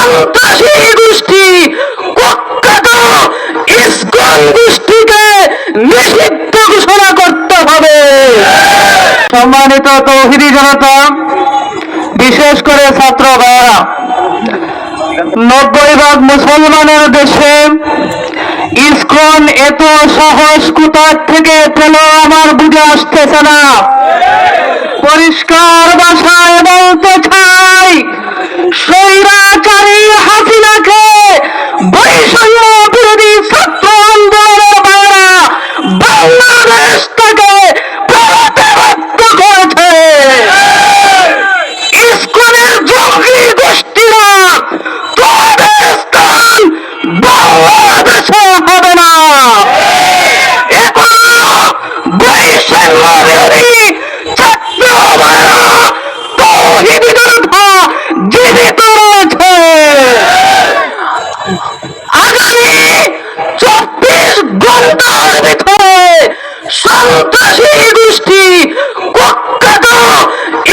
সন্ত্রাসী গোষ্ঠী কুখ্যাত ইসকন গোষ্ঠীকে নিষিদ্ধ ঘোষণা করতে হবে। সম্মানিত তৌহিদি জনতা, বিশেষ করে ছাত্র ভাইয়েরা, নব্বই ভাগ মুসলমানের দেশে ইসকন এত সাহস কোথার থেকে পেল আমার বুঝে আসতেছে না। পরিষ্কার ভাষায় বলতে চাই yeah ঘণ্টার সন্ত্রাসী গোষ্ঠী কুখ্যাত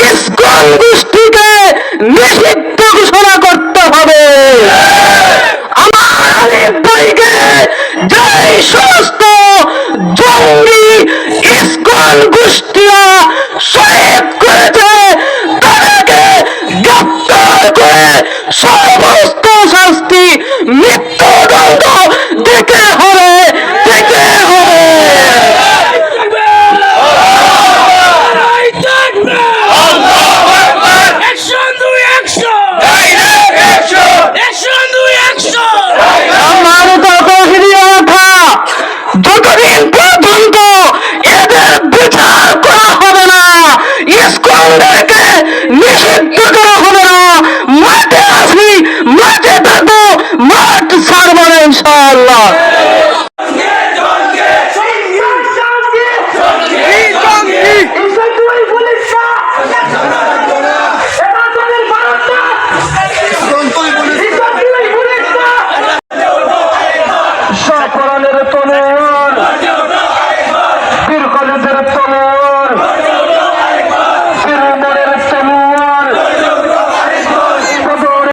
ইসকন গোষ্ঠীকে নিষিদ্ধ ঘোষণা করতে হবে। আমার ভাইকে যে সমস্ত জঙ্গি ইসকন গোষ্ঠীরা শহীদ করেছে, তাদেরকে গ্রেপ্তার করে